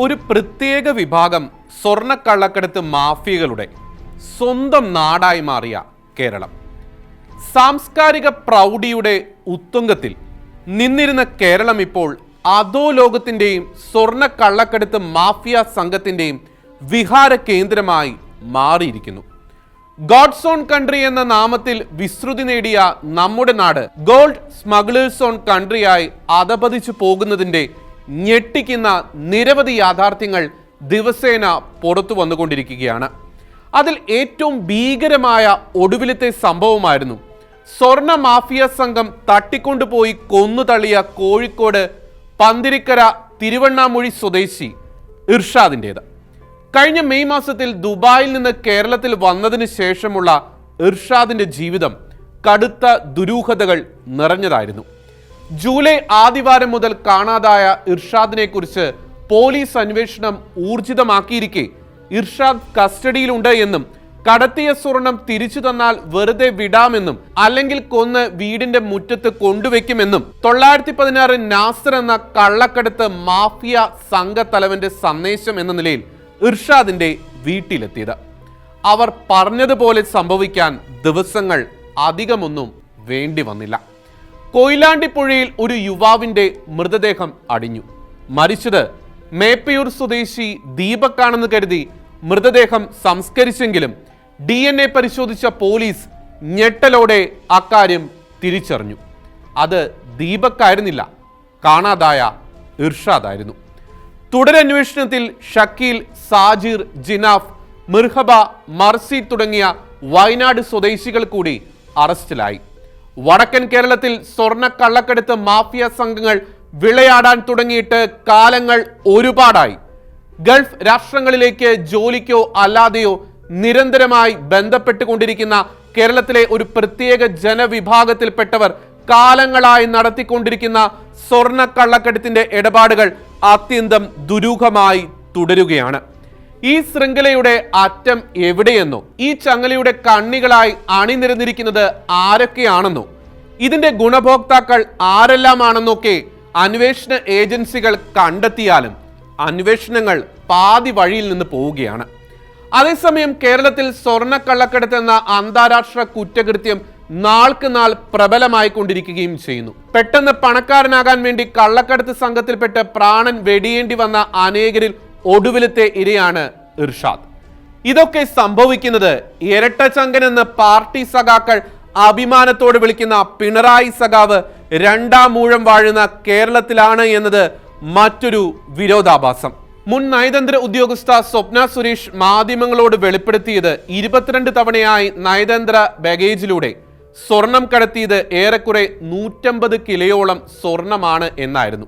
ഒരു പ്രത്യേക വിഭാഗം സ്വർണക്കള്ളക്കടത്ത് മാഫിയകളുടെ സ്വന്തം നാടായി മാറിയ കേരളം. സാംസ്കാരിക പ്രൗഢിയുടെ ഉത്തുംഗത്തിൽ നിന്നിരുന്ന കേരളം ഇപ്പോൾ അധോ ലോകത്തിന്റെയും സ്വർണക്കള്ളക്കടത്ത് മാഫിയ സംഘത്തിന്റെയും വിഹാര കേന്ദ്രമായി മാറിയിരിക്കുന്നു. ഗോഡ്സ് ഓൺ കൺട്രി എന്ന നാമത്തിൽ വിസ്തൃതി നേടിയ നമ്മുടെ നാട് ഗോൾഡ് സ്മഗ്ലേഴ്സ് ഓൺ കൺട്രിയായി അധപതിച്ചു പോകുന്നതിന്റെ ഞെട്ടിക്കുന്ന നിരവധി യാഥാർത്ഥ്യങ്ങൾ ദിവസേന പുറത്തു വന്നുകൊണ്ടിരിക്കുകയാണ്. അതിൽ ഏറ്റവും ഭീകരമായ ഒടുവിലത്തെ സംഭവമായിരുന്നു. സ്വർണ മാഫിയ സംഘം തട്ടിക്കൊണ്ടുപോയി കൊന്നു തള്ളിയ കോഴിക്കോട് പന്തിരിക്കര തിരുവണ്ണാമൊഴി സ്വദേശി ഇർഷാദിന്റേത്. കഴിഞ്ഞ മെയ് മാസത്തിൽ ദുബായിൽ നിന്ന് കേരളത്തിൽ വന്നതിന് ശേഷമുള്ള ഇർഷാദിന്റെ ജീവിതം കടുത്ത ദുരൂഹതകൾ നിറഞ്ഞതായിരുന്നു. ജൂലൈ ആദിവാരം മുതൽ കാണാതായ ഇർഷാദിനെ കുറിച്ച് പോലീസ് അന്വേഷണം ഊർജിതമാക്കിയിരിക്കെ. ഇർഷാദ് കസ്റ്റഡിയിലുണ്ട് എന്നും കടത്തിയ സ്വർണം തിരിച്ചു തന്നാൽ വെറുതെ വിടാമെന്നും അല്ലെങ്കിൽ കൊന്ന് വീടിന്റെ മുറ്റത്ത് കൊണ്ടുവയ്ക്കുമെന്നും തൊള്ളായിരത്തി പതിനാറ് നാസർ എന്ന കള്ളക്കടത്ത് മാഫിയ സംഘത്തലവന്റെ സന്ദേശം എന്ന നിലയിൽ ഇർഷാദിന്റെ വീട്ടിലെത്തിയത്. അവർ പറഞ്ഞതുപോലെ സംഭവിക്കാൻ ദിവസങ്ങൾ അധികമൊന്നും വേണ്ടി വന്നില്ല. കൊയിലാണ്ടിപ്പുഴയിൽ ഒരു യുവാവിന്റെ മൃതദേഹം അടിഞ്ഞു. മരിച്ചത് മേപ്പയൂർ സ്വദേശി ദീപക്കാണെന്ന് കരുതി മൃതദേഹം സംസ്കരിച്ചെങ്കിലും ഡി എൻ എ പരിശോധിച്ച പോലീസ് ഞെട്ടലോടെ അക്കാര്യം തിരിച്ചറിഞ്ഞു. അത് ദീപക്കായിരുന്നില്ല കാണാതായ ഇർഷാദായിരുന്നു. തുടരന്വേഷണത്തിൽ ഷക്കീൽ സാജിർ ജിനാഫ് മിർഹബ മർസി തുടങ്ങിയ വയനാട് സ്വദേശികൾ കൂടി അറസ്റ്റിലായി. വടക്കൻ കേരളത്തിൽ സ്വർണ കള്ളക്കടത്ത് മാഫിയ സംഘങ്ങൾ വിളയാടാൻ തുടങ്ങിയിട്ട് കാലങ്ങൾ ഒരുപാടായി. ഗൾഫ് രാഷ്ട്രങ്ങളിലേക്ക് ജോലിക്കോ അല്ലാതെയോ നിരന്തരമായി ബന്ധപ്പെട്ടുകൊണ്ടിരിക്കുന്ന കേരളത്തിലെ ഒരു പ്രത്യേക ജനവിഭാഗത്തിൽപ്പെട്ടവർ കാലങ്ങളായി നടത്തിക്കൊണ്ടിരിക്കുന്ന സ്വർണ കള്ളക്കടത്തിന്റെ ഇടപാടുകൾ അത്യന്തം ദുരൂഹമായി തുടരുകയാണ്. ഈ ശൃംഖലയുടെ അറ്റം എവിടെയെന്നോ ഈ ചങ്ങലയുടെ കണ്ണികളായി അണിനിരന്നിരിക്കുന്നത് ആരൊക്കെയാണെന്നോ ഇതിന്റെ ഗുണഭോക്താക്കൾ ആരെല്ലാമാണെന്നൊക്കെ അന്വേഷണ ഏജൻസികൾ കണ്ടെത്തിയാലും അന്വേഷണങ്ങൾ പാതി വഴിയിൽ നിന്ന് പോവുകയാണ്. അതേസമയം കേരളത്തിൽ സ്വർണക്കള്ളക്കടത്ത് എന്ന അന്താരാഷ്ട്ര കുറ്റകൃത്യം നാൾക്ക് നാൾ പ്രബലമായിക്കൊണ്ടിരിക്കുകയും ചെയ്യുന്നു. പെട്ടെന്ന് പണക്കാരനാകാൻ വേണ്ടി കള്ളക്കടത്ത് സംഘത്തിൽപ്പെട്ട് പ്രാണൻ വെടിയേണ്ടി വന്ന അനേകരിൽ ഒടുവിലത്തെ ഇരയാണ് ഇർഷാദ്. ഇതൊക്കെ സംഭവിക്കുന്നത് ഇരട്ടച്ചങ്കൻ എന്ന് പാർട്ടി സഖാക്കൾ അഭിമാനത്തോട് വിളിക്കുന്ന പിണറായി സഖാവ് രണ്ടാം മൂഴം വാഴുന്ന കേരളത്തിലാണ് എന്നത് മറ്റൊരു വിരോധാഭാസം. മുൻ നയതന്ത്ര ഉദ്യോഗസ്ഥ സ്വപ്ന സുരേഷ് മാധ്യമങ്ങളോട് വെളിപ്പെടുത്തിയത് ഇരുപത്തിരണ്ട് തവണയായി നയതന്ത്ര ബാഗേജിലൂടെ സ്വർണം കടത്തിയത് ഏറെക്കുറെ നൂറ്റമ്പത് കിലോയോളം സ്വർണമാണ് എന്നായിരുന്നു.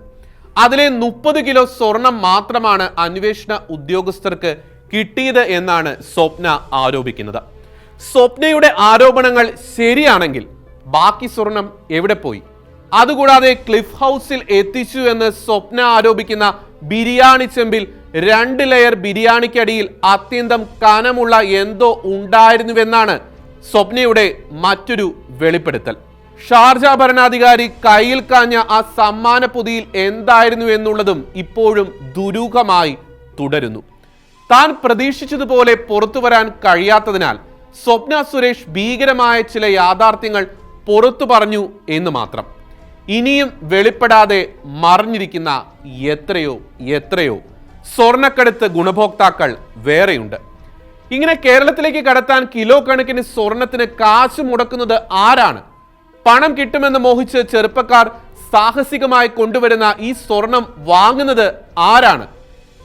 അതിലെ മുപ്പത് കിലോ സ്വർണം മാത്രമാണ് അന്വേഷണ ഉദ്യോഗസ്ഥർക്ക് കിട്ടിയത് എന്നാണ് സ്വപ്ന ആരോപിക്കുന്നത്. സ്വപ്നയുടെ ആരോപണങ്ങൾ ശരിയാണെങ്കിൽ ബാക്കി സ്വർണം എവിടെ പോയി? അതുകൂടാതെ ക്ലിഫ് ഹൗസിൽ എത്തിച്ചു എന്ന് സ്വപ്ന ആരോപിക്കുന്ന ബിരിയാണി ചെമ്പിൽ രണ്ട് ലെയർ ബിരിയാണിക്കടിയിൽ അത്യന്തം കനമുള്ള എന്തോ ഉണ്ടായിരുന്നുവെന്നാണ് സ്വപ്നയുടെ മറ്റൊരു വെളിപ്പെടുത്തൽ. ഷാർജ ഭരണാധികാരി കയ്യിൽ കാഞ്ഞ ആ സമ്മാന പൊതിയിൽ എന്തായിരുന്നു എന്നുള്ളതും ഇപ്പോഴും ദുരൂഹമായി തുടരുന്നു. താൻ പ്രതീക്ഷിച്ചതുപോലെ പുറത്തു വരാൻ കഴിയാത്തതിനാൽ സ്വപ്ന സുരേഷ് ഭീകരമായ ചില യാഥാർത്ഥ്യങ്ങൾ പുറത്തു പറഞ്ഞു എന്ന് മാത്രം. ഇനിയും വെളിപ്പെടാതെ മറിഞ്ഞിരിക്കുന്ന എത്രയോ എത്രയോ സ്വർണക്കടുത്ത് ഗുണഭോക്താക്കൾ വേറെയുണ്ട്. ഇങ്ങനെ കേരളത്തിലേക്ക് കടത്താൻ കിലോ കണക്കിന് സ്വർണത്തിന് കാശ് മുടക്കുന്നത് ആരാണ്? പണം കിട്ടുമെന്ന് മോഹിച്ച് ചെറുപ്പക്കാർ സാഹസികമായി കൊണ്ടുവരുന്ന ഈ സ്വർണം വാങ്ങുന്നത് ആരാണ്?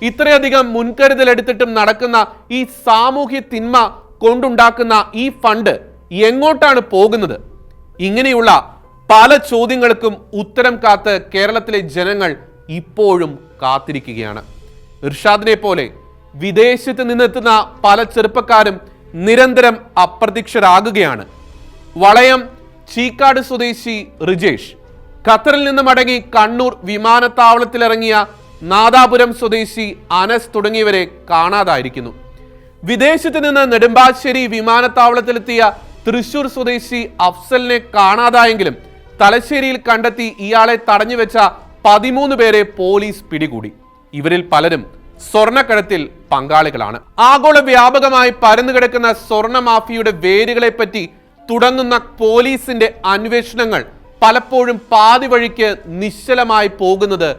ഇത്രയധികം മുൻകരുതൽ എടുത്തിട്ടും നടക്കുന്ന ഈ സാമൂഹ്യ തിന്മ കൊണ്ടുണ്ടാക്കുന്ന ഈ ഫണ്ട് എങ്ങോട്ടാണ് പോകുന്നത്? ഇങ്ങനെയുള്ള പല ചോദ്യങ്ങൾക്കും ഉത്തരം കാത്ത് കേരളത്തിലെ ജനങ്ങൾ ഇപ്പോഴും കാത്തിരിക്കുകയാണ്. ഇർഷാദിനെ പോലെ വിദേശത്ത് നിന്നെത്തുന്ന പല ചെറുപ്പക്കാരും നിരന്തരം അപ്രത്യക്ഷരാകുകയാണ്. വളയം ചീക്കാട് സ്വദേശി റിജേഷ്. ഖത്തറിൽ നിന്ന് മടങ്ങി കണ്ണൂർ വിമാനത്താവളത്തിലിറങ്ങിയ നാദാപുരം സ്വദേശി അനസ് തുടങ്ങിയവരെ കാണാതായിരിക്കുന്നു. വിദേശത്ത് നിന്ന് നെടുമ്പാശ്ശേരി വിമാനത്താവളത്തിലെത്തിയ തൃശൂർ സ്വദേശി അഫ്സലിനെ കാണാതായെങ്കിലും തലശ്ശേരിയിൽ കണ്ടെത്തി ഇയാളെ തടഞ്ഞു വെച്ച പതിമൂന്ന് പേരെ പോലീസ് പിടികൂടി. ഇവരിൽ പലരും സ്വർണക്കടത്തിൽ പങ്കാളികളാണ്. ആഗോള വ്യാപകമായി പരന്നുകിടക്കുന്ന സ്വർണ മാഫിയയുടെ വേരുകളെ പറ്റി തുടങ്ങുന്ന പോലീസിന്റെ അന്വേഷണങ്ങൾ പലപ്പോഴും പാതി വഴിക്ക് നിശ്ചലമായി പോകുന്നത്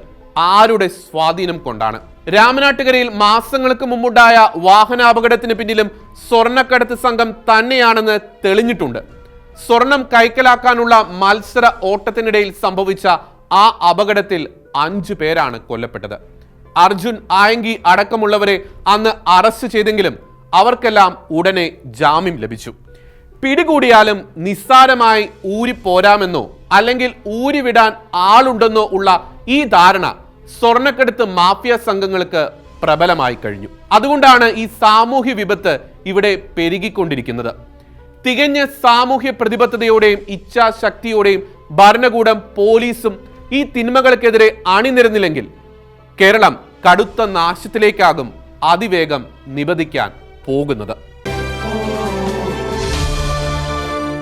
ആരുടെ സ്വാധീനം കൊണ്ടാണ്. രാമനാട്ടുകരയിൽ മാസങ്ങൾക്ക് മുമ്പുണ്ടായ വാഹനാപകടത്തിന് പിന്നിലും സ്വർണക്കടത്ത് സംഘം തന്നെയാണെന്ന് തെളിഞ്ഞിട്ടുണ്ട്. സ്വർണം കൈക്കലാക്കാനുള്ള മത്സര ഓട്ടത്തിനിടയിൽ സംഭവിച്ച ആ അപകടത്തിൽ അഞ്ചു പേരാണ് കൊല്ലപ്പെട്ടത്. അർജുൻ ആയങ്കി അടക്കമുള്ളവരെ അന്ന് അറസ്റ്റ് ചെയ്തെങ്കിലും അവർക്കെല്ലാം ഉടനെ ജാമ്യം ലഭിച്ചു. പിടികൂടിയാലും നിസ്സാരമായി ഊരിപ്പോരാമെന്നോ അല്ലെങ്കിൽ ഊരിവിടാൻ ആളുണ്ടെന്നോ ഉള്ള ഈ ധാരണ സ്വർണക്കെടുത്ത് മാഫിയ സംഘങ്ങൾക്ക് പ്രബലമായി കഴിഞ്ഞു. അതുകൊണ്ടാണ് ഈ സാമൂഹ്യ വിപത്ത് ഇവിടെ പെരുകിക്കൊണ്ടിരിക്കുന്നത്. തികഞ്ഞ സാമൂഹ്യ പ്രതിബദ്ധതയോടെയും ഇച്ഛാശക്തിയോടെയും ഭരണകൂടം പോലീസും ഈ തിന്മകൾക്കെതിരെ അണിനിരന്നില്ലെങ്കിൽ കേരളം കടുത്ത നാശത്തിലേക്കാകും അതിവേഗം നിബദിക്കാൻ പോകുന്നത്.